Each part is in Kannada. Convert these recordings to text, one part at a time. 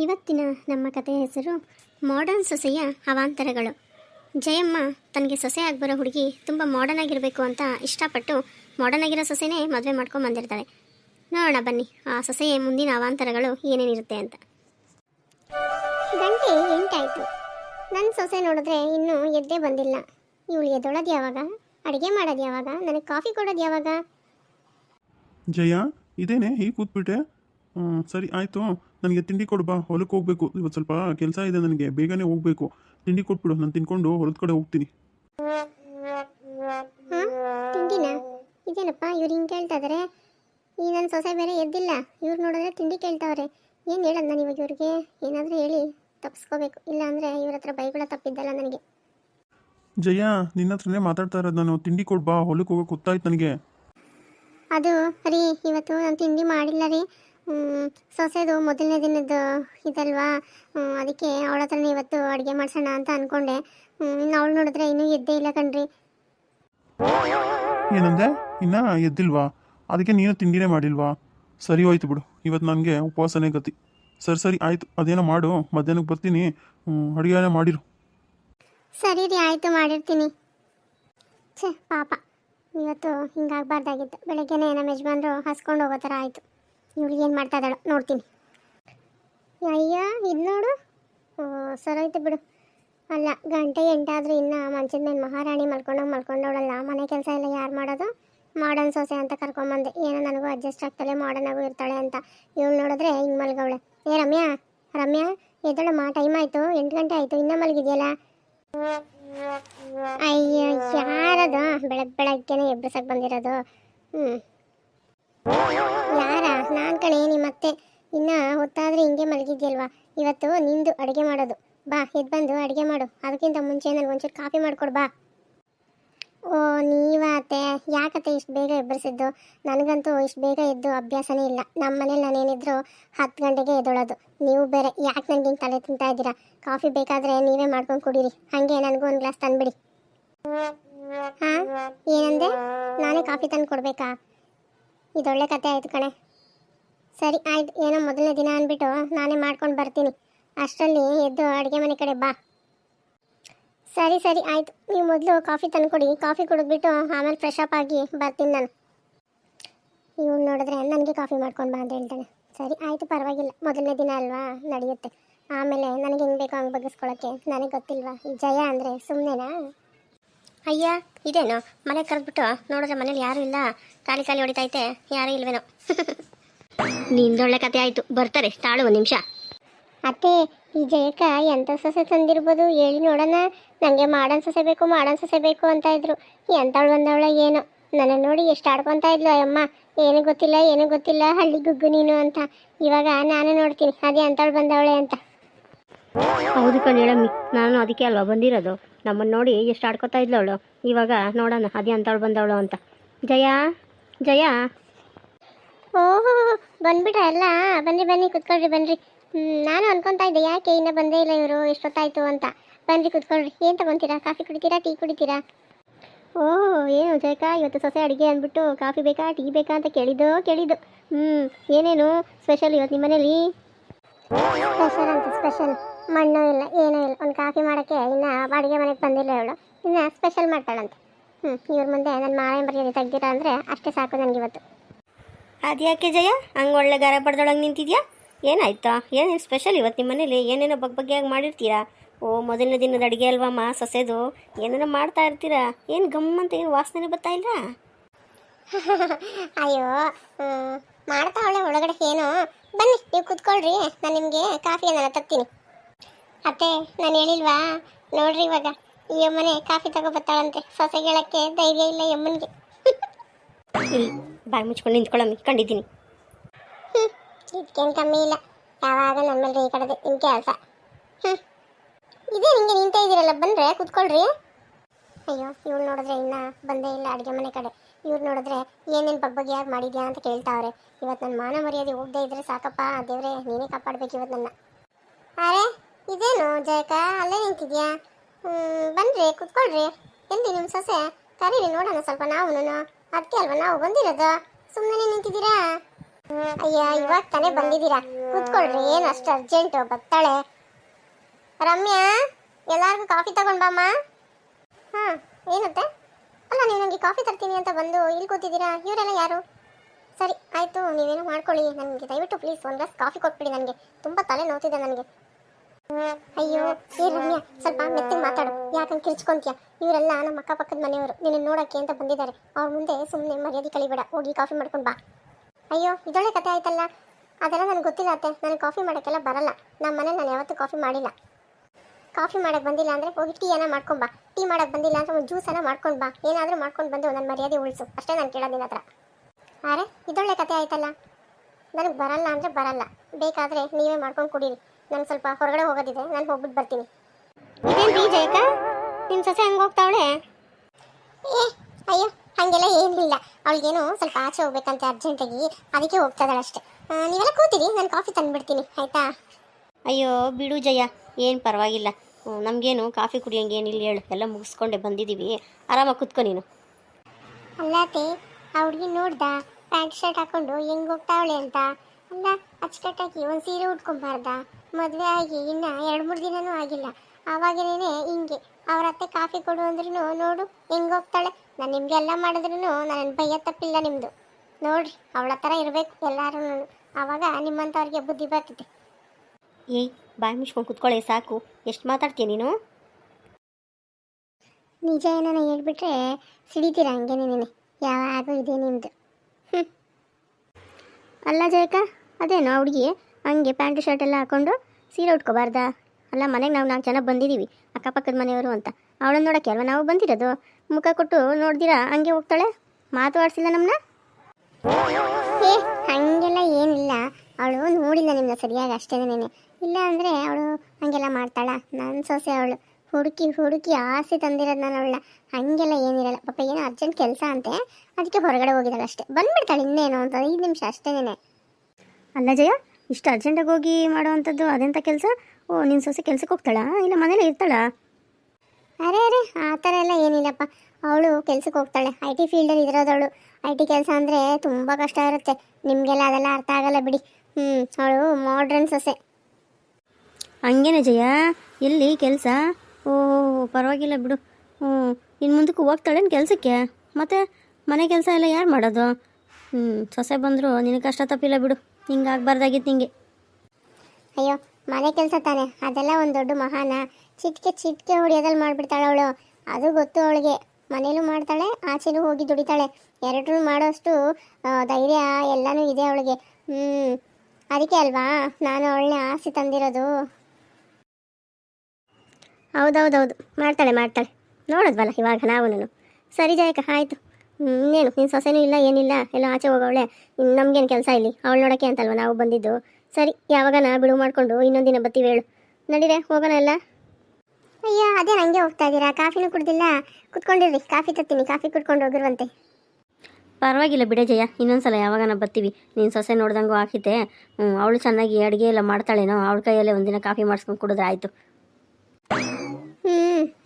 ಇವತ್ತಿನ ನಮ್ಮ ಕಥೆಯ ಹೆಸರು ಮಾಡರ್ನ್ ಸೊಸೆಯ ಅವಾಂತರಗಳು. ಜಯಮ್ಮ ತನಗೆ ಸೊಸೆ ಆಗ್ಬರೋ ಹುಡುಗಿ ತುಂಬ ಮಾಡರ್ನ್ ಆಗಿರಬೇಕು ಅಂತ ಇಷ್ಟಪಟ್ಟು ಮಾಡರ್ನ್ ಆಗಿರೋ ಸೊಸೆನೇ ಮದುವೆ ಮಾಡ್ಕೊಂಡು ಬಂದಿರ್ತಾಳೆ. ನೋಡೋಣ ಬನ್ನಿ ಆ ಸೊಸೆಯ ಮುಂದಿನ ಅವಾಂತರಗಳು ಏನೇನಿರುತ್ತೆ ಅಂತ. ಗಂಟೆ ಎಂಟಾಯಿತು. ನನ್ನ ಸೊಸೆ ನೋಡಿದ್ರೆ ಇನ್ನೂ ಎದ್ದೇ ಬಂದಿಲ್ಲ. ಇವಳು ಎದ್ದೊಳೋದು ಯಾವಾಗ? ಅಡುಗೆ ಮಾಡೋದು ಯಾವಾಗ? ನನಗೆ ಕಾಫಿ ಕೊಡೋದು ಯಾವಾಗ? ಜಯ ಇದೇನೆ ಹೀಗೆ ಕೂತ್ಬಿಟ್ಟೆ? ಹ್ಮ್, ಸರಿ ಆಯಿತು. ನನಗೆ ತಿಂಡಿ ಕೊಡು ಬಾ. ಹೊಲಕ್ಕೆ ಹೋಗಬೇಕು. ಇವತ್ತು ಸ್ವಲ್ಪ ಕೆಲಸ ಇದೆ ನನಗೆ. ಬೇಗನೆ ಹೋಗಬೇಕು. ತಿಂಡಿ ಕೊಟ್ಬಿಡು. ನಾನು ತಿನ್ಕೊಂಡು ಹೊಲದ ಕಡೆ ಹೋಗ್ತೀನಿ. ಹಾಂ ತಿಂಡಿನ? ಇದೇನಪ್ಪ? ಇವ್ರು ಹಿಂಗೆ ಕೇಳ್ತಾ ಇದಾರೆ? ಈ ನನ್ನ ಸೊಸೆ ಬೇರೆ ಎದ್ದಿಲ್ಲ. ಇವ್ರು ನೋಡಿದ್ರೆ ತಿಂಡಿ ಕೇಳ್ತಾವ್ರೆ. ಏನು ಹೇಳೋದು ನಾನು ಇವಾಗ ಇವ್ರಿಗೆ? ಏನಾದರೂ ಹೇಳಿ. ತಪ್ಪಿಸ್ಕೋಬೇಕು ಇಲ್ಲ ಅಂದರೆ ಇವ್ರ ಹತ್ರ ಬೈಗಳ ತಪ್ಪಿದ್ದಲ್ಲ ನನಗೆ. ಜಯ ನಿನ್ನ ಹತ್ರನೇ ಮಾತಾಡ್ತಾ ಇರೋದು ನಾನು. ತಿಂಡಿ ಕೊಡು ಬಾ. ಹೊಲಕ್ಕೆ ಹೋಗೋಕೆ ಗೊತ್ತಾಯ್ತು ನನಗೆ. ಅದು ರೀ ಇವತ್ತು ನಾನು ತಿಂಡಿ ಮಾಡಿಲ್ಲ ರೀ. ಸೊಸೆದು ಮೊದಲನೇ ದಿನದ್ದು ಇದಲ್ವಾ? ಅದಕ್ಕೆ ಅವಳ ಹತ್ರ ಇವತ್ತು ಅಡುಗೆ ಮಾಡ್ಸೋಣ ಅಂತ ಅಂದ್ಕೊಂಡೆ ಇನ್ನು ಅವಳು ನೋಡಿದ್ರೆ ಇನ್ನೂ ಎದ್ದೇ ಇಲ್ಲ ಕಣ್ರಿ. ಏನಂದೆ? ಇನ್ನ ಎದ್ದಿಲ್ವಾ? ಅದಕ್ಕೆ ನೀನು ತಿಂಡಿನೇ ಮಾಡಿಲ್ವಾ? ಸರಿ ಹೋಯ್ತು ಬಿಡು. ಇವತ್ತು ನನಗೆ ಉಪವಾಸನೇ ಗತಿ. ಸರಿ ಸರಿ ಆಯಿತು. ಅದೇನೋ ಮಾಡು. ಮಧ್ಯಾಹ್ನಕ್ಕೆ ಬರ್ತೀನಿ. ಅಡುಗೆನೇ ಮಾಡಿರು. ಸರಿ ರೀ ಆಯಿತು ಮಾಡಿರ್ತೀನಿ. ಛೇ ಪಾಪ. ಇವತ್ತು ಹಿಂಗಾಗಬಾರ್ದಾಗಿತ್ತು. ಬೆಳಗ್ಗೆನೇ ನಮ್ಮ ಯಜಮಾನ್ರು ಹಸ್ಕೊಂಡು ಹೋಗೋ ಥರ ಆಯಿತು. ಇವಳಿಗೆ ಏನು ಮಾಡ್ತಾ ಇದ್ದಾಳೆ ನೋಡ್ತೀನಿ. ಅಯ್ಯ, ಇದು ನೋಡು. ಓ ಸರೋಯ್ತು ಬಿಡು. ಅಲ್ಲ, ಗಂಟೆ ಎಂಟಾದರೂ ಇನ್ನು ಮಂಚದ ಮೇಲೆ ಮಹಾರಾಣಿ ಮಲ್ಕೊಂಡೋಗಿ ಮಲ್ಕೊಂಡವಳಲ್ಲ, ಮನೆ ಕೆಲಸ ಎಲ್ಲ ಯಾರು ಮಾಡೋದು? ಮಾಡರ್ನ್ ಸೊಸೆ ಅಂತ ಕರ್ಕೊಂಬಂದೆ. ಏನೋ ನನಗೂ ಅಡ್ಜಸ್ಟ್ ಆಗ್ತಾಳೆ ಮಾಡರ್ನ್ ಆಗು ಇರ್ತಾಳೆ ಅಂತ. ಇವಳು ನೋಡಿದ್ರೆ ಹಿಂಗೆ ಮಲ್ಗವಳೆ. ಏ, ರಮ್ಯಾ ರಮ್ಯಾ, ಎದ್ದಳಮ್ಮ ಟೈಮ್ ಆಯಿತು. ಎಂಟು ಗಂಟೆ ಆಯಿತು. ಇನ್ನೂ ಮಲಗಿದೆಯಲ್ಲ? ಅಯ್ಯೋ, ಯಾರದು? ಬೆಳಗ್ಗೆ ಬೆಳಗ್ಗೆನೆ ಎಬ್ಬಿಸಕ್ಕೆ ಬಂದಿರೋದು. ಹ್ಮ್. ಯಾರ ನಾನ್ ಕಣೆ ನಿಮ್ಮತ್ತೆ ಇನ್ನ ಹೊತ್ತಾದ್ರೆ ಹಿಂಗೆ ಮಲಗಿದ್ಯಲ್ವಾ? ಇವತ್ತು ನಿಂದು ಅಡುಗೆ ಮಾಡೋದು. ಬಾ ಎದ್ದು ಬಂದು ಅಡುಗೆ ಮಾಡು. ಅದಕ್ಕಿಂತ ಮುಂಚೆ ನನಗೆ ಒಂಚೂರು ಕಾಫಿ ಮಾಡ್ಕೊಡು ಬಾ. ಓ ನೀವಾತೆ ಯಾಕತ್ತೆ ಇಷ್ಟು ಬೇಗ ಎಬ್ಬರಿಸಿದ್ದು? ನನಗಂತೂ ಇಷ್ಟು ಬೇಗ ಎದ್ದು ಅಭ್ಯಾಸನೇ ಇಲ್ಲ. ನಮ್ಮ ಮನೇಲಿ ನಾನೇನಿದ್ರು ಹತ್ತು ಗಂಟೆಗೆ ಎದ್ದೊಳೋದು. ನೀವು ಬೇರೆ ಯಾಕೆ ನನಗೆ ಹಿಂಗೆ ತಲೆ ತಿಂತಾ ಇದ್ದೀರಾ? ಕಾಫಿ ಬೇಕಾದರೆ ನೀವೇ ಮಾಡ್ಕೊಂಡು ಕುಡೀರಿ. ಹಾಗೆ ನನಗೂ ಒಂದು ಗ್ಲಾಸ್ ತಂದುಬಿಡಿ. ಹಾಂ? ಏನಂದೆ? ನಾನೇ ಕಾಫಿ ತಂದು ಕೊಡಬೇಕಾ ಇದೊಳ್ಳೆ ಕತೆ ಆಯ್ತು ಕಣೆ. ಸರಿ, ಆಯ್ತು. ಏನೋ ಮೊದಲನೇ ದಿನ ಅಂದ್ಬಿಟ್ಟು ನಾನೇ ಮಾಡ್ಕೊಂಡು ಬರ್ತೀನಿ. ಅಷ್ಟರಲ್ಲಿ ಎದ್ದು ಅಡುಗೆ ಮನೆ ಕಡೆ ಬಾ. ಸರಿ ಸರಿ, ಆಯಿತು. ನೀವು ಮೊದಲು ಕಾಫಿ ತಂದುಕೊಡಿ. ಕಾಫಿ ಕುಡಿದ್ಬಿಟ್ಟು ಆಮೇಲೆ ಫ್ರೆಶ್ ಅಪ್ ಆಗಿ ಬರ್ತೀನಿ ನಾನು. ಇವ್ನು ನೋಡಿದ್ರೆ ನನಗೆ ಕಾಫಿ ಮಾಡ್ಕೊಂಡು ಬಾ ಅಂತ ಹೇಳ್ತಾನೆ. ಸರಿ, ಆಯಿತು, ಪರವಾಗಿಲ್ಲ. ಮೊದಲನೇ ದಿನ ಅಲ್ವಾ? ನಡೆಯುತ್ತೆ. ಆಮೇಲೆ ನನಗೆ ಹೆಂಗೆ ಬೇಕೋ ಹಂಗೆ ಬಗ್ಗಿಸ್ಕೊಳ್ಳೋಕ್ಕೆ ನನಗೆ ಗೊತ್ತಿಲ್ವಾ? ಜಯ ಅಂದರೆ ಸುಮ್ಮನೆನಾ ಅಯ್ಯ, ಇದೇನು? ಮನೆ ಕರೆದ್ಬಿಟ್ಟು ನೋಡಿದ್ರೆ ಮನೇಲಿ ಯಾರು ಇಲ್ಲ. ಖಾಲಿ ಖಾಲಿ ಹೊಡಿತೈತೆ. ಯಾರೂ ಇಲ್ವೇನೋ? ನಿಂದೊಳ್ಳೆ ಕತೆ ಆಯಿತು. ಬರ್ತಾರೆ. ತಾಳು ಒಂದು ನಿಮಿಷ. ಅತ್ತೆ, ಈ ಜಯಕ ಎಂಥ ಸೊಸೆ ತಂದಿರ್ಬೋದು ಹೇಳಿ ನೋಡೋಣ. ನನಗೆ ಮಾಡನ್ ಸೊಸೆ ಬೇಕು, ಮಾಡನ್ ಸೊಸೆ ಬೇಕು ಅಂತ ಇದ್ರು. ಎಂಥವಳು ಬಂದವಳ ಏನು? ನನ್ನ ನೋಡಿ ಎಷ್ಟು ಆಡ್ಕೊತಾ ಇದ್ಲು ಅಮ್ಮ ಏನೂ ಗೊತ್ತಿಲ್ಲ ಏನೂ ಗೊತ್ತಿಲ್ಲ. ಹಳ್ಳಿ ಗುಗ್ಗು ನೀನು ಅಂತ. ಇವಾಗ ನಾನು ನೋಡ್ತೀನಿ. ಅದೇ ಅಂಥವಳು ಬಂದವಳೆ ಅಂತ. ಹೌದು ಕಣ್ ಹೇಳಮ್ಮಿ ನಾನು ಅದಕ್ಕೆ ಅಲ್ವಾ ಬಂದಿರೋದು? ನಮ್ಮನ್ನು ನೋಡಿ ಎಷ್ಟು ಆಡ್ಕೊತಾ ಇದ್ಲವಳು? ಇವಾಗ ನೋಡೋಣ ಅದೇ ಅಂತವಳು ಬಂದವಳು ಅಂತ. ಜಯ ಜಯ. ಓಹೋ ಬಂದ್ಬಿಟ್ರ ಅಲ್ಲ ಬನ್ನಿ ಬನ್ನಿ ಕುತ್ಕೊಳ್ರಿ ಬನ್ರಿ. ನಾನು ಅನ್ಕೊತಾ ಇದ್ದೆ ಯಾಕೆ ಇನ್ನೂ ಬಂದೇ ಇಲ್ಲ ಇವರು ಎಷ್ಟೊತ್ತಾಯ್ತು ಅಂತ. ಬನ್ರಿ ಕುತ್ಕೊಳ್ರಿ. ಏನು ತಗೊಂತೀರಾ? ಕಾಫಿ ಕುಡಿತೀರಾ ಟೀ ಕುಡಿತೀರಾ? ಓಹ್ ಏನು ಜಯಕ ಇವತ್ತು ಸೊಸೆ ಅಡುಗೆ ಅಂದ್ಬಿಟ್ಟು ಕಾಫಿ ಬೇಕಾ ಟೀ ಬೇಕಾ ಅಂತ ಕೇಳಿದ್ದು ಕೇಳಿದ್ದು. ಹ್ಞೂ ಏನೇನು ಸ್ಪೆಷಲ್ ಇವತ್ತು ನಿಮ್ಮ ಮನೇಲಿ ಸ್ಪೆಷಲ್ ಅಂತ ಸ್ಪೆಷಲ್. ಮಣ್ಣು ಇಲ್ಲ ಏನೂ ಇಲ್ಲ. ಒಂದು ಕಾಫಿ ಮಾಡೋಕ್ಕೆ ಇನ್ನು ಬಾಡಿಗೆ ಮನೆಗೆ ಬಂದಿಲ್ಲ ಇವಳು. ಇನ್ನು ಸ್ಪೆಷಲ್ ಮಾಡ್ತಾಳಂತೆ. ಹ್ಞೂ ಇವ್ರ ಮುಂದೆ ನನ್ನ ಮಾವೆ ಮರ್ಯಾದೆ ತೆಗ್ದಿರ ಅಂದರೆ ಅಷ್ಟೇ ಸಾಕು ನನಗೆ ಇವತ್ತು ಅದ್ಯಾಕೆ ಜಯ? ಹಂಗೆ ಒಳ್ಳೆ ಗಾರ ಪಡೆದೊಳಗೆ ನಿಂತಿದ್ಯಾ? ಏನಾಯ್ತಾ? ಏನೇನು ಸ್ಪೆಷಲ್ ಇವತ್ತು ನಿಮ್ಮ ಮನೇಲಿ? ಏನೇನೋ ಬಗ್ಗೆ ಬಗ್ಗೆಯಾಗಿ ಮಾಡಿರ್ತೀರಾ? ಓ ಮೊದಲನೇ ದಿನದ ಅಡುಗೆ ಅಲ್ವಮ್ಮ ಸೊಸೆದು? ಏನೇನೋ ಮಾಡ್ತಾ ಇರ್ತೀರಾ? ಏನು ಗಮ್ಮಂತ ಏನು ವಾಸನೆ ಬರ್ತಾ ಇಲ್ಲ ಅಯ್ಯೋ ಮಾಡ್ತಾ ಒಳ್ಳೆ ಒಳಗಡೆ ಏನು. ಬನ್ನಿ ನೀವು ಕುತ್ಕೊಳ್ರಿ. ನಾನು ನಿಮಗೆ ಕಾಫಿ ಏನಾರ ತರ್ತೀನಿ. ಅತ್ತೆ ನಾನು ಹೇಳಿಲ್ವಾ? ನೋಡ್ರಿ ಇವಾಗ. ಈ ಅಮ್ಮನೆ ಕಾಫಿ ತಗೋಬರ್ತಾಳಂತೆ ಸೊಸೆ ಹೇಳಕ್ಕೆ ಧೈರ್ಯ ಇಲ್ಲ ಯಮ್ಮನಿಗೆ ಬಾಯಿ ಮುಚ್ಕೊಂಡು ನಿಂತ್ಕೊಳ್ಳಮ್ಮಿ ಕಂಡಿದ್ದೀನಿ. ಇದಕ್ಕೇನು ಕಮ್ಮಿ ಇಲ್ಲ. ಯಾವಾಗ ನಮ್ಮಲ್ಲಿ ಮೇಲೆ ಈ ಕಡೆದೆ ನಿಮ್ಮ ಕೆಲಸ? ಹ್ಞೂ ಇದೇ ನಿಮಗೆ ನಿಂತ ಇದ್ದೀರಲ್ಲ ಬಂದರೆ ಕುತ್ಕೊಳ್ರಿ. ಅಯ್ಯೋ ಇವ್ರು ನೋಡಿದ್ರೆ ಇನ್ನ ಬಂದೇ ಇಲ್ಲ ಅಡುಗೆ ಮನೆ ಕಡೆ. ಇವ್ರು ನೋಡಿದ್ರೆ ಏನೇನು ಬಗ್ಬಗ್ಯಾಗಿ ಮಾಡಿದ್ಯಾ ಅಂತ ಕೇಳ್ತಾವ್ರೆ. ಇವತ್ತು ನನ್ನ ಮಾನ ಮರ್ಯಾದೆ ಹೋಗದೆ ಇದ್ರೆ ಸಾಕಪ್ಪ ದೇವ್ರೆ ನೀನೇ ಕಾಪಾಡ್ಬೇಕು ಇವತ್ತು ನನ್ನ. ಅರೆ ಇದೇನು ಜಯಕ? ಅಲ್ಲೇ ನಿಂತಿದ್ಯಾ? ಬನ್ರಿ ಕುತ್ಕೊಳ್ರಿ. ಎಲ್ಲಿ ನಿಮ್ಮ ಸೊಸೆ? ಕರೀರಿ ನೋಡೋಣ ಸ್ವಲ್ಪ ನಾವು ಅದಕ್ಕೆ ಅಲ್ವಾ ನಾವು ಬಂದಿರೋದು? ಸುಮ್ಮನೆ ನಿಂತಿದ್ದೀರಾ? ಅಯ್ಯ, ಇವಾಗ ತಾನೇ ಬಂದಿದ್ದೀರಾ? ಕುತ್ಕೊಳ್ರಿ, ಏನು ಅಷ್ಟು ಅರ್ಜೆಂಟು ಬರ್ತಾಳೆ ರಮ್ಯಾ, ಎಲ್ಲಾರ್ಗೂ ಕಾಫಿ ತಗೊಂಡ್ಬಾಮ ಹಾಂ, ಏನತ್ತೆ? ಅಲ್ಲ, ನೀವು ನನಗೆ ಕಾಫಿ ತರ್ತೀನಿ ಅಂತ ಬಂದು ಇಲ್ಲಿ ಕೂತಿದ್ದೀರಾ? ಇವರೆಲ್ಲ ಯಾರು? ಸರಿ, ಆಯಿತು, ನೀವೇನು ಮಾಡ್ಕೊಳ್ಳಿ. ನನಗೆ ದಯವಿಟ್ಟು ಪ್ಲೀಸ್ ಒಂದು ಗ್ಲಾಸ್ ಕಾಫಿ ಕೊಟ್ಬಿಡಿ ನನಗೆ ತುಂಬ ತಲೆ ನೋತಿದೆ ನನಗೆ. ಅಯ್ಯೋ, ಏ ಸ್ವಲ್ಪ ಮೆತ್ತಗೆ ಮಾತಾಡು. ಯಾಕಂತ ಕಿರ್ಚ್ಕೊಂತೀಯ? ಇವರೆಲ್ಲ ನಮ್ಮ ಅಕ್ಕಪಕ್ಕದ ಮನೆಯವರು. ನಿನ್ನ ನೋಡಕ್ಕೆ ಅಂತ ಬಂದಿದ್ದಾರೆ. ಅವ್ರ ಮುಂದೆ ಸುಮ್ಮನೆ ಮರ್ಯಾದೆ ಕಳಿಬೇಡ. ಹೋಗಿ ಕಾಫಿ ಮಾಡ್ಕೊಂಡು ಬಾ. ಅಯ್ಯೋ, ಇದೊಳ್ಳೆ ಕತೆ ಆಯ್ತಲ್ಲ? ಅದೆಲ್ಲ ನನಗೆ ಗೊತ್ತಿಲ್ಲ ಅತ್ತೆ. ನನಗೆ ಕಾಫಿ ಮಾಡೋಕ್ಕೆಲ್ಲ ಬರಲ್ಲ. ನಮ್ಮ ಮನೇಲಿ ನಾನು ಯಾವತ್ತೂ ಕಾಫಿ ಮಾಡಿಲ್ಲ. ಕಾಫಿ ಮಾಡಕ್ಕೆ ಬಂದಿಲ್ಲ ಅಂದರೆ ಹೋಗಿ ಟೀ ಏನೋ ಮಾಡ್ಕೊಂಡ್ ಬಾ. ಟೀ ಮಾಡಕ್ಕೆ ಬಂದಿಲ್ಲ ಅಂದರೆ ಒಂದು ಜ್ಯೂಸ್ ಏನೋ ಮಾಡ್ಕೊಂಡು ಬಾ. ಏನಾದರೂ ಮಾಡ್ಕೊಂಡು ಬಂದು ನನ್ನ ಮರ್ಯಾದೆ ಉಳಿಸು. ಅಷ್ಟೇ ನಾನು ಕೇಳೋದು ನಿನ್ನ ಹತ್ರ. ಅರೆ, ಇದೊಳ್ಳೆ ಕತೆ ಆಯ್ತಲ್ಲ? ನನಗೆ ಬರಲ್ಲ ಅಂದರೆ ಬರಲ್ಲ. ಬೇಕಾದರೆ ನೀವೇ ಮಾಡ್ಕೊಂಡು ಕುಡೀರಿ. ನಾನು ಸ್ವಲ್ಪ ಹೊರಗಡೆ ಹೋಗೋದಿದೆ ನಾನು ಹೋಗ್ಬಿಟ್ಟು ಬರ್ತೀನಿ. ಇದೇನು ಜಯಕ ನಿಮ್ಮ ಸೊಸೆ ಹಂಗೆ ಹೋಗ್ತಾವಳೆ? ಏ ಅಯ್ಯೋ ಹಾಗೆಲ್ಲ ಏನಿಲ್ಲ. ಅವಳಿಗೇನು ಸ್ವಲ್ಪ ಆಚೆ ಹೋಗ್ಬೇಕಂತ ಅರ್ಜೆಂಟಾಗಿ ಅದಕ್ಕೆ ಹೋಗ್ತಾಯಿದ್ದಾಳೆ ಅಷ್ಟೇ ನೀವೆಲ್ಲ ಕೂತಿರಿ ನಾನು ಕಾಫಿ ತಂದುಬಿಡ್ತೀನಿ ಆಯಿತಾ? ಅಯ್ಯೋ ಬಿಡು ಜಯ ಏನು ಪರವಾಗಿಲ್ಲ. ನಮಗೇನು ಕಾಫಿ ಕುಡಿಯೋಂಗೆ ಏನಿಲ್ಲ ಹೇಳು. ಎಲ್ಲ ಮುಗಿಸ್ಕೊಂಡೆ ಬಂದಿದ್ದೀವಿ ಆರಾಮಾಗಿ ಕುತ್ಕೊ ನೀನು. ಅಲ್ಲಾತೆ ಆ ಹುಡುಗಿ ನೋಡ್ದ? ಪ್ಯಾಂಟ್ ಶರ್ಟ್ ಹಾಕೊಂಡು ಹೆಂಗ್ ಹೋಗ್ತಾವಳೆ ಅಂತ? ಅಲ್ಲ ಅಚ್ಚುಕಟ್ಟಾಗಿ ಒಂದು ಸೀರೆ ಉಟ್ಕೊಂಬಾರ್ದ? ಮದುವೆ ಆಗಿ ಇನ್ನ ಎರಡು ಮೂರು ದಿನನೂ ಆಗಿಲ್ಲ. ಆವಾಗೇನೆ ಹಿಂಗೆ ಅವ್ರ ಅತ್ತೆ ಕಾಫಿ ಕೊಡು ಅಂದ್ರೂ ನೋಡು ಹೆಂಗ ಹೋಗ್ತಾಳೆ? ನಾನು ನಿಮಗೆಲ್ಲ ಮಾಡಿದ್ರು ನನ್ನ ಭಯ ತಪ್ಪಿಲ್ಲ ನಿಮ್ಮದು ನೋಡ್ರಿ ಅವಳ ಥರ ಇರಬೇಕು ಎಲ್ಲರೂ ಆವಾಗ ನಿಮ್ಮಂಥವ್ರಿಗೆ ಬುದ್ಧಿ ಬರ್ತೈತೆ ಏಯ್ ಬಾಯಿ ಮುಚ್ಕೊಂಡು ಕುತ್ಕೊಳ್ಳೆ ಸಾಕು. ಎಷ್ಟು ಮಾತಾಡ್ತೀಯ ನೀನು? ನಿಜ ಏನಾನ ಹೇಳ್ಬಿಟ್ರೆ ಸಿಡಿತೀರ ಹಂಗೆ ನೀನೆ? ಯಾವಾಗೂ ಇದೆ ನಿಮ್ಮದು ಅಲ್ಲ ಜಯಕ ಅದೇನೋ ಹುಡುಗಿ ಹಂಗೆ ಪ್ಯಾಂಟ್ ಶರ್ಟ್ ಎಲ್ಲ ಹಾಕೊಂಡು ಸೀರೆ ಉಟ್ಕೋಬಾರ್ದಾ? ಅಲ್ಲ ಮನೆಗೆ ನಾವು ನಾಲ್ಕು ಜನ ಬಂದಿದ್ದೀವಿ ಅಕ್ಕಪಕ್ಕದ ಮನೆಯವರು ಅಂತ. ಅವಳನ್ನ ನೋಡೋಕ್ಕೆ ಅಲ್ವ ನಾವು ಬಂದಿರೋದು? ಮುಖ ಕೊಟ್ಟು ನೋಡ್ದಿರಾ? ಹಂಗೆ ಹೋಗ್ತಾಳೆ? ಮಾತು ಆಡಿಸಿಲ್ಲ ನಮ್ಮನ್ನ ಏ ಹಂಗೆಲ್ಲ ಏನಿಲ್ಲ. ಅವಳು ನೋಡಿಲ್ಲ ನಿಮ್ಮನ್ನ ಸರಿಯಾಗಿ ಅಷ್ಟೇ ನೇನೆ ಇಲ್ಲ ಅಂದರೆ ಅವಳು ಹಂಗೆಲ್ಲ ಮಾಡ್ತಾಳ? ನನ್ನ ಸೊಸೆ ಅವಳು. ಹುಡುಕಿ ಹುಡುಕಿ ಆಸೆ ತಂದಿರೋದು ನಾನು ಅವಳ. ಹಂಗೆಲ್ಲ ಏನಿರಲ್ಲ. ಪಾಪ ಏನೋ ಅರ್ಜೆಂಟ್ ಕೆಲಸ ಅಂತೆ. ಅದಕ್ಕೆ ಹೊರಗಡೆ ಹೋಗಿದ್ದಾಳೆ ಅಷ್ಟೇ. ಬಂದ್ಬಿಡ್ತಾಳೆ ಇನ್ನೇನು ಅಂತ ಐದು ನಿಮಿಷ ಅಷ್ಟೇನೆ ಅಲ್ಲ ಜಯ ಇಷ್ಟು ಅರ್ಜೆಂಟಾಗಿ ಹೋಗಿ ಮಾಡೋ ಅಂಥದ್ದು ಅದೆಂಥ ಕೆಲಸ? ಓ, ನಿನ್ನ ಸೊಸೆ ಕೆಲಸಕ್ಕೆ ಹೋಗ್ತಾಳಾ? ಇಲ್ಲ, ಮನೇಲೇ ಇರ್ತಾಳಾ? ಅರೆ ಅರೆ, ಆ ಥರ ಎಲ್ಲ ಏನಿಲ್ಲಪ್ಪ. ಅವಳು ಕೆಲ್ಸಕ್ಕೆ ಹೋಗ್ತಾಳೆ. ಐ ಟಿ ಫೀಲ್ಡಲ್ಲಿ ಇರೋದವಳು. ಐ ಟಿ ಕೆಲಸ ಅಂದರೆ ತುಂಬ ಕಷ್ಟ ಇರುತ್ತೆ. ನಿಮಗೆಲ್ಲ ಅದೆಲ್ಲ ಅರ್ಥ ಆಗಲ್ಲ ಬಿಡಿ. ಹ್ಞೂ ಅವಳು ಮಾಡ್ರನ್ ಸೊಸೆ. ಹಂಗೇನೆ ಜಯ? ಇಲ್ಲಿ ಕೆಲಸ? ಓ, ಪರವಾಗಿಲ್ಲ ಬಿಡು. ಹ್ಞೂ ಇನ್ನು ಮುಂದಕ್ಕೆ ಹೋಗ್ತಾಳೇನು ಕೆಲಸಕ್ಕೆ? ಮತ್ತು ಮನೆ ಕೆಲಸ ಎಲ್ಲ ಯಾರು ಮಾಡೋದು? ಹ್ಞೂ ಸೊಸೆ ಬಂದರೂ ನಿನಗೆ ಕಷ್ಟ ತಪ್ಪಿಲ್ಲ ಬಿಡು. ಹಿಂಗೆ. ಆಗ್ಬಾರ್ದಾಗಿತ್ತು ನಿಂಗೆ ಅಯ್ಯೋ, ಮನೆ ಕೆಲಸ ತಾನೆ. ಅದೆಲ್ಲ ಒಂದು ದೊಡ್ಡ ಮಹಾನ. ಚಿಟ್ಕೆ ಚಿಟ್ಕೆ ಹೊಡಿಯೋದಲ್ಲಿ ಮಾಡಿಬಿಡ್ತಾಳೆ ಅವಳು. ಅದು ಗೊತ್ತು ಅವಳಿಗೆ. ಮನೇಲೂ ಮಾಡ್ತಾಳೆ, ಆಚೆನೂ ಹೋಗಿ ದುಡಿತಾಳೆ. ಎರಡರೂ ಮಾಡೋಷ್ಟು ಧೈರ್ಯ ಎಲ್ಲನೂ ಇದೆ ಅವಳಿಗೆ. ಹ್ಞೂ ಅದಕ್ಕೆ ಅಲ್ವಾ? ನಾನು ಅವಳನ್ನ ಆಸೆ ತಂದಿರೋದು. ಹೌದೌದೌದು. ಮಾಡ್ತಾಳೆ ಮಾಡ್ತಾಳೆ. ನೋಡೋದ್ವಲ್ಲ ಇವಾಗ ನಾವು ಸರಿ ಜಯಕ, ಆಯಿತು. ಇನ್ನೇನು ನಿನ್ನ ಸೊಸೆನೂ ಇಲ್ಲ ಏನಿಲ್ಲ ಎಲ್ಲ ಆಚೆ ಹೋಗವಳೆ. ಇನ್ನು ನಮಗೇನು ಕೆಲಸ ಇಲ್ಲಿ? ಅವಳು ನೋಡೋಕ್ಕೆ ಅಂತಲ್ವ ನಾವು ಬಂದಿದ್ದು? ಸರಿ ಯಾವಾಗನ ಬಿಡು ಮಾಡಿಕೊಂಡು ಇನ್ನೊಂದಿನ ಬತ್ತೀವಿ ಹೇಳು. ನಡೀರೆ ಹೋಗೋಣ ಎಲ್ಲ? ಅಯ್ಯ ಅದೇ ಹಂಗೆ ಹೋಗ್ತಾ ಇದ್ದೀರಾ ಕಾಫಿನೂ ಕುಡ್ದಿಲ್ಲ. ಕುತ್ಕೊಂಡಿರ್ರಿ ಕಾಫಿ ತತ್ತೀನಿ. ಕಾಫಿ ಕುಡ್ಕೊಂಡು ಹೋಗಿರುವಂತೆ. ಪರವಾಗಿಲ್ಲ ಬಿಡೆ ಜಯ ಇನ್ನೊಂದ್ಸಲ ಯಾವಾಗನ ಬರ್ತೀವಿ. ನೀನು ಸೊಸೆ ನೋಡ್ದಂಗೂ ಹಾಕಿದ್ದೆ ಹ್ಞೂ ಅವಳು ಚೆನ್ನಾಗಿ ಅಡುಗೆ ಎಲ್ಲ ಮಾಡ್ತಾಳೇನೋ ಅವಳ ಕೈಯಲ್ಲೇ ಒಂದಿನ ಕಾಫಿ ಮಾಡಿಸ್ಕೊಂಡು ಕುಡಿದ್ರೆ ಆಯಿತು. ಹ್ಞೂ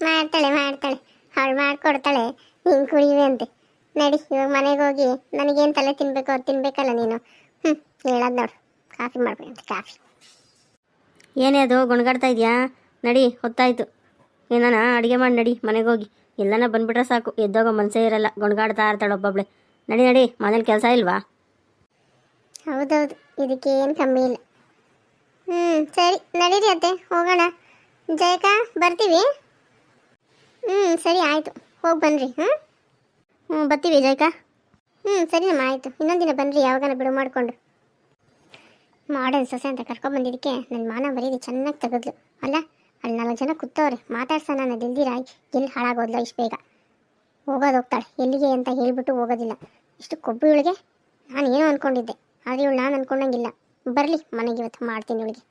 ಮಾಡ್ತಾಳೆ ಮಾಡ್ತಾಳೆ. ಅವಳು ಮಾಡ್ಕೊಡ್ತಾಳೆ. ನೀನು ಕುಡಿಯುವೆ ಅಂತೆ. ನಡಿ ಇವಾಗ ಮನೆಗೆ ಹೋಗಿ ನನಗೇನು ತಲೆ ತಿನ್ಬೇಕು ಅದು ತಿನ್ಬೇಕಲ್ಲ ನೀನು. ಹ್ಞೂ ಹೇಳೋದು ನೋಡು. ಕಾಫಿ ಮಾಡ್ಬೇಕಂತೆ ಕಾಫಿ. ಏನೇ ಅದು ಗುಣಗಾಡ್ತಾ ಇದೆಯಾ? ನಡಿ ಹೊತ್ತಾಯಿತು. ಏನಾನ ಅಡುಗೆ ಮಾಡಿ ನಡಿ ಮನೆಗೆ ಹೋಗಿ. ಎಲ್ಲನ ಬಂದ್ಬಿಟ್ರೆ ಸಾಕು ಎದ್ದೋಗೋ ಮನಸ್ಸೇ ಇರಲ್ಲ ಗುಣಗಾಡ್ತಾ ಇರ್ತಾಳೆ ಒಬ್ಬೊಬ್ಳೆ. ನಡಿ ನಡಿ ಮನೇಲಿ ಕೆಲಸ ಇಲ್ವಾ? ಹೌದೌದು ಇದಕ್ಕೆ ಏನು ಕಮ್ಮಿ ಇಲ್ಲ. ಹ್ಞೂ ಸರಿ ನಡೀರಿ ಅತ್ತೆ ಹೋಗೋಣ. ಜಯಕ ಬರ್ತೀವಿ? ಹ್ಞೂ ಸರಿ ಆಯಿತು. ಹೋಗಿ ಬನ್ನಿರಿ ಹಾಂ ಹ್ಞೂ ಬರ್ತೀವಿ ಜಯಕ. ಹ್ಞೂ ಸರಿ ನಮ್ಮ ಆಯಿತು. ಇನ್ನೊಂದಿನ ಬನ್ನಿರಿ ಯಾವಾಗನ ಬಿಡು ಮಾಡಿಕೊಂಡು ಮಾಡರ್ನ್ ಸೊಸೆ ಅಂತ ಕರ್ಕೊಂಬಂದಿದ್ದಕ್ಕೆ ನನ್ನ ಮಾನ ಬರೀದಿ ಚೆನ್ನಾಗಿ ತೆಗೆದ್ಲು. ಅಲ್ಲ, ಅಲ್ಲಿ ನಾಲ್ಕು ಜನ ಕೂತವ್ರೆ, ಮಾತಾಡ್ಸೋಣ ದಿಲ್ದಿರಾಯ್ ಎಲ್ಲಿ ಹಾಳಾಗೋದ್ಲ ಇಷ್ಟು ಬೇಗ. ಹೋಗೋದು ಹೋಗ್ತಾಳೆ, ಎಲ್ಲಿಗೆ ಅಂತ ಹೇಳಿಬಿಟ್ಟು ಹೋಗೋದಿಲ್ಲ. ಇಷ್ಟು ಕೊಬ್ಬು ಇವಳಿಗೆ? ನಾನು ಏನೋ ಅಂದ್ಕೊಂಡಿದ್ದೆ ಆದರೆ ಇವಳು ನಾನು ಅಂದ್ಕೊಂಡಂಗಿಲ್ಲ ಬರಲಿ, ಮನೆಗೆ ಇವತ್ತು ಮಾಡ್ತೀನಿ ಇವಳಿಗೆ.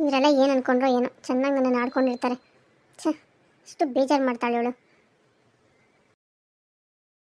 ಇವರೆಲ್ಲ ಏನು ಅಂದ್ಕೊಂಡ್ರೋ ಏನೋ. ಚೆನ್ನಾಗಿ ನನ್ನನ್ನು ಆಡ್ಕೊಂಡಿರ್ತಾರೆ. ಛ, ಇಷ್ಟು ಬೇಜಾರು ಮಾಡ್ತಾಳೆ ಇವಳು.